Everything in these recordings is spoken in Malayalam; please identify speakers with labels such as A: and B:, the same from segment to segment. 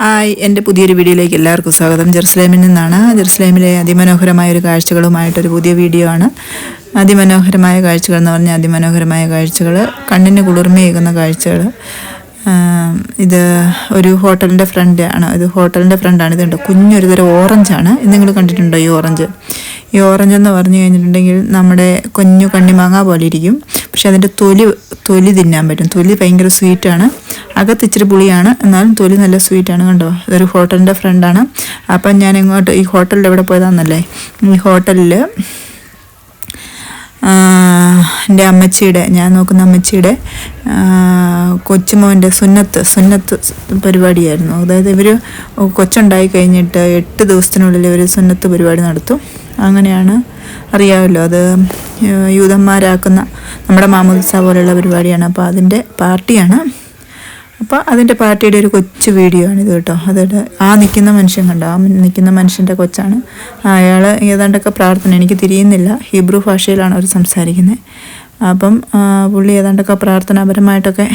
A: ഹായ് എന്റെ പുതിയൊരു വീഡിയോയിലേക്ക് എല്ലാവർക്കും സ്വാഗതം. ജെറുസലേമിൽ നിന്നാണ്. ജെറുസലേമിലെ അതിമനോഹരമായ ഒരു കാഴ്ചകളുമായിട്ടൊരു പുതിയ വീഡിയോ ആണ്. അതിമനോഹരമായ കാഴ്ചകൾ എന്ന് പറഞ്ഞാൽ അതിമനോഹരമായ കാഴ്ചകൾ കണ്ണിന് കുളിർമയേകുന്ന കാഴ്ചകൾ ഇത് ഒരു ഹോട്ടലിന്റെ ഫ്രണ്ട് ആണ്. ഇത് ഹോട്ടലിന്റെ ഫ്രണ്ടാണ് ഇതുണ്ട് കുഞ്ഞൊരു തരം ഓറഞ്ചാണ് നിങ്ങൾ കണ്ടിട്ടുണ്ടോ ഈ ഓറഞ്ച് ഈ ഓറഞ്ച് എന്ന് പറഞ്ഞു കഴിഞ്ഞിട്ടുണ്ടെങ്കിൽ നമ്മുടെ കുഞ്ഞു കണ്ണിമാങ്ങ പോലെ ഇരിക്കും. പക്ഷെ അതിന്റെ തൊലി തൊലി തിന്നാൻ പറ്റും. തൊലി ഭയങ്കര സ്വീറ്റാണ് അകത്ത് ഇച്ചിരി പുളിയാണ്. എന്നാലും തൊലി നല്ല സ്വീറ്റാണ് കണ്ടോ? ഇതൊരു ഹോട്ടലിന്റെ ഫ്രണ്ടാണ് അപ്പം ഞാൻ ഇങ്ങോട്ട് ഈ ഹോട്ടലിൽ എവിടെ പോയതാണെന്നല്ലേ ഈ ഹോട്ടലിൽ എന്റെ അമ്മച്ചിയുടെ ഞാൻ നോക്കുന്ന അമ്മച്ചിയുടെ കൊച്ചുമോന്റെ സുന്നത്ത് സുന്നത്ത് പരിപാടിയായിരുന്നു. അതായത് ഇവർ കൊച്ചുണ്ടായി കഴിഞ്ഞിട്ട് എട്ട് ദിവസത്തിനുള്ളിൽ ഇവർ സുന്നത്ത് പരിപാടി നടത്തും. അങ്ങനെയാണ് അറിയാമല്ലോ. അത് യൂതന്മാരാക്കുന്ന നമ്മുടെ മാമോദിസ പോലെയുള്ള പരിപാടിയാണ്. അപ്പോൾ അതിന്റെ പാർട്ടിയാണ് അപ്പോൾ അതിന്റെ പാർട്ടിയുടെ ഒരു കൊച്ചു വീഡിയോ ആണിത് കേട്ടോ. അതിട്ട് ആ നിൽക്കുന്ന മനുഷ്യൻ കണ്ടോ? ആ നിൽക്കുന്ന മനുഷ്യന്റെ കൊച്ചാണ്. അയാൾ ഏതാണ്ടൊക്കെ പ്രാർത്ഥന എനിക്ക് തിരിയുന്നില്ല. ഹീബ്രു ഭാഷയിലാണ് അവർ സംസാരിക്കുന്നത്. അപ്പം പുള്ളി ഏതാണ്ടൊക്കെ പ്രാർത്ഥനാപരമായിട്ടൊക്കെ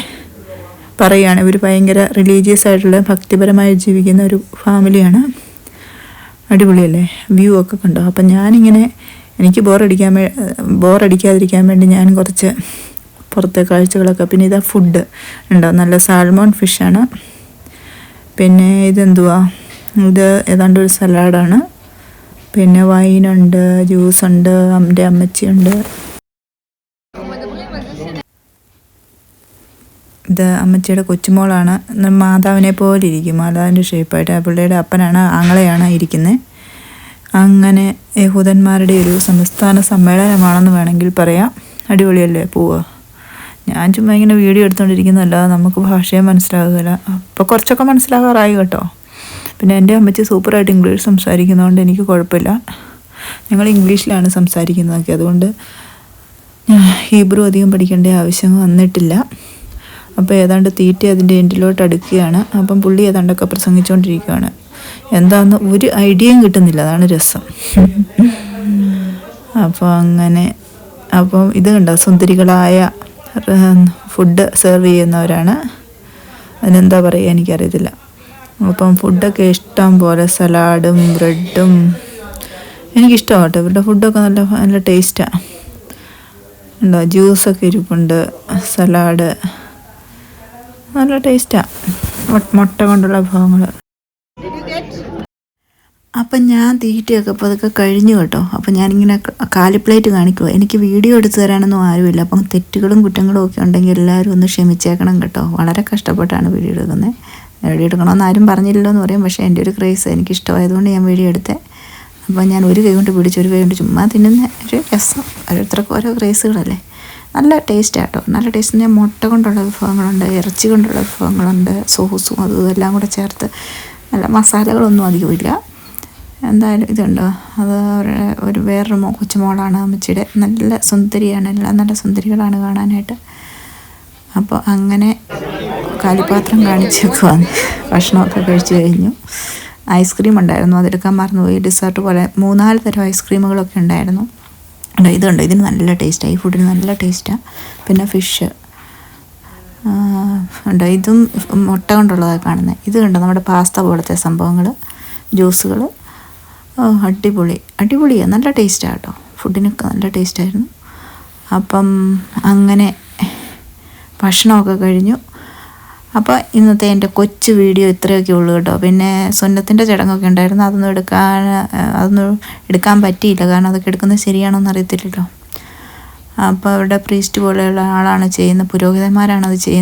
A: പറയുകയാണ്. ഇവർ ഭയങ്കര റിലീജിയസ് ആയിട്ടുള്ള ഭക്തിപരമായി ജീവിക്കുന്ന ഒരു ഫാമിലിയാണ് അടിപൊളിയല്ലേ? വ്യൂ ഒക്കെ കണ്ടോ? അപ്പം ഞാനിങ്ങനെ എനിക്ക് ബോറടിക്കാൻ ബോറടിക്കാതിരിക്കാൻ വേണ്ടി ഞാൻ കുറച്ച് പുറത്തെ കാഴ്ചകളൊക്കെ. പിന്നെ ഇതാ ഫുഡ് ഉണ്ടോ? നല്ല സാൽമോൺ ഫിഷാണ് പിന്നെ ഇതെന്തുവാ? ഇത് ഏതാണ്ട് ഒരു സലാഡാണ് പിന്നെ വൈനുണ്ട് ജ്യൂസുണ്ട് അമ്മന്റെ അമ്മച്ചിയുണ്ട് ഇത് അമ്മച്ചിയുടെ കൊച്ചുമോളാണ്. മാതാവിനെ പോലെ ഇരിക്കും. മാതാവിന്റെ ഷേപ്പായിട്ട് ആ പിള്ളേരുടെ അപ്പനാണ് ആങ്ങളെയാണ് ഇരിക്കുന്നത് അങ്ങനെ യഹൂദന്മാരുടെ ഒരു സംസ്ഥാന സമ്മേളനമാണെന്ന് വേണമെങ്കിൽ പറയാം. അടിപൊളിയല്ലേ? പോവുക ഞാൻ ചുമ്മാ ഇങ്ങനെ വീഡിയോ എടുത്തുകൊണ്ടിരിക്കുന്നല്ല നമുക്ക് ഭാഷയെ മനസ്സിലാകുകയില്ല. അപ്പോൾ കുറച്ചൊക്കെ മനസ്സിലാകാറായി കേട്ടോ. പിന്നെ എന്റെ അമ്മച്ചി സൂപ്പറായിട്ട് ഇംഗ്ലീഷ് സംസാരിക്കുന്നതുകൊണ്ട് എനിക്ക് കുഴപ്പമില്ല. ഞങ്ങൾ ഇംഗ്ലീഷിലാണ് സംസാരിക്കുന്നതൊക്കെ. അതുകൊണ്ട് ഹീബ്രു അധികം പഠിക്കേണ്ട ആവശ്യം വന്നിട്ടില്ല. അപ്പോൾ ഏതാണ്ട് തീറ്റി അതിന്റെ എൻഡിലോട്ട് അടുക്കുകയാണ്. അപ്പം പുള്ളി ഏതാണ്ടൊക്കെ പ്രസംഗിച്ചുകൊണ്ടിരിക്കുകയാണ് എന്താണെന്ന് ഒരു ഐഡിയയും കിട്ടുന്നില്ല. അതാണ് രസം. അപ്പോൾ അങ്ങനെ അപ്പം ഇത് കണ്ടോ? സുന്ദരികളായ ഫുഡ് സെർവ് ചെയ്യുന്നവരാണ്. അതിനെന്താ പറയുക എനിക്കറിയത്തില്ല. അപ്പം ഫുഡൊക്കെ ഇഷ്ടം പോലെ സലാഡും ബ്രെഡും എനിക്കിഷ്ടമാണ് കേട്ടോ. ഇവരുടെ ഫുഡൊക്കെ നല്ല നല്ല ടേസ്റ്റാണ് ഉണ്ടോ? ജ്യൂസൊക്കെ ഇരിപ്പുണ്ട്. സലാഡ്. നല്ല ടേസ്റ്റാണ് മുട്ട കൊണ്ടുള്ള വിഭവങ്ങൾ അപ്പം ഞാൻ തീറ്റയൊക്കെ അതൊക്കെ കഴിഞ്ഞു കേട്ടോ. അപ്പം ഞാനിങ്ങനെ കാലിപ്ലേറ്റ് കാണിക്കുമോ എനിക്ക് വീഡിയോ എടുത്തു തരാനൊന്നും ആരുമില്ല. അപ്പം തെറ്റുകളും കുറ്റങ്ങളും ഒക്കെ ഉണ്ടെങ്കിൽ എല്ലാവരും ഒന്ന് ക്ഷമിച്ചേക്കണം കേട്ടോ. വളരെ കഷ്ടപ്പെട്ടാണ് വീഡിയോ എടുക്കുന്നത് വീഡിയോ എടുക്കണമെന്ന് ആരും പറഞ്ഞില്ലല്ലോ എന്ന് പറയും. പക്ഷേ എന്റെ ഒരു ക്രേസ് എനിക്കിഷ്ടമായതുകൊണ്ട് ഞാൻ വീഡിയോ എടുത്തേ. അപ്പോൾ ഞാൻ ഒരു കൈ കൊണ്ട് പിടിച്ച് ഒരു കൈ കൊണ്ട് ചുമ്മാ തിന്നുന്ന ഒരു രസം. ഓരോരുത്തർക്കും ഓരോ ക്രേസുകളല്ലേ. നല്ല ടേസ്റ്റ് ആട്ടോ നല്ല ടേസ്റ്റ് ഞാൻ മുട്ട കൊണ്ടുള്ള വിഭവങ്ങളുണ്ട് ഇറച്ചി കൊണ്ടുള്ള വിഭവങ്ങളുണ്ട് സോസും അതും എല്ലാം കൂടെ ചേർത്ത് നല്ല മസാലകളൊന്നും അധികമില്ല. എന്തായാലും ഇതുണ്ടോ? അത് ഒരു വേറൊരു മോ കൊച്ചുമോളാണ് അമ്മച്ചിയുടെ. നല്ല സുന്ദരിയാണ്. എല്ലാം നല്ല സുന്ദരികളാണ് കാണാനായിട്ട്. അപ്പോൾ അങ്ങനെ കാലിപാത്രം കാണിച്ചൊക്കെ വന്ന് ഭക്ഷണമൊക്കെ കഴിച്ചു കഴിഞ്ഞു. ഐസ്ക്രീം ഉണ്ടായിരുന്നു. അതെടുക്കാൻ മറന്നുപോയി. ഡിസേർട്ട് പോലെ മൂന്നാൽ തരം ഐസ്ക്രീമുകളൊക്കെ ഉണ്ടായിരുന്നു. ഇതുണ്ട്. ഇതിന് നല്ല ടേസ്റ്റാണ് ഈ ഫുഡിന് നല്ല ടേസ്റ്റാണ് പിന്നെ ഫിഷ് ഉണ്ട് ഇതും മുട്ട കൊണ്ടുള്ളതാണ് കാണുന്നത് ഇത് കണ്ടോ നമ്മുടെ പാസ്ത പോലത്തെ സംഭവങ്ങൾ ജ്യൂസുകൾ അടിപൊളി. അടിപൊളിയാണ് നല്ല ടേസ്റ്റാണ് കേട്ടോ. ഫുഡിനൊക്കെ നല്ല ടേസ്റ്റായിരുന്നു അപ്പം അങ്ങനെ ഭക്ഷണമൊക്കെ കഴിഞ്ഞു. അപ്പോൾ ഇന്നത്തെ എന്റെ കൊച്ചു വീഡിയോ ഇത്രയൊക്കെ ഉള്ളൂ കേട്ടോ. പിന്നെ സ്വന്തത്തിന്റെ ചടങ്ങൊക്കെ ഉണ്ടായിരുന്നു. അതൊന്നും എടുക്കാൻ അതൊന്നും എടുക്കാൻ പറ്റിയില്ല. കാരണം അതൊക്കെ എടുക്കുന്നത് ശരിയാണോ എന്ന് അറിയത്തില്ലല്ലോ. അപ്പോൾ അവിടെ പ്രീസ്റ്റ് പോലെയുള്ള ആളാണ് ചെയ്യുന്നത്. പുരോഹിതന്മാരാണ് അത് ചെയ്യുന്നത്.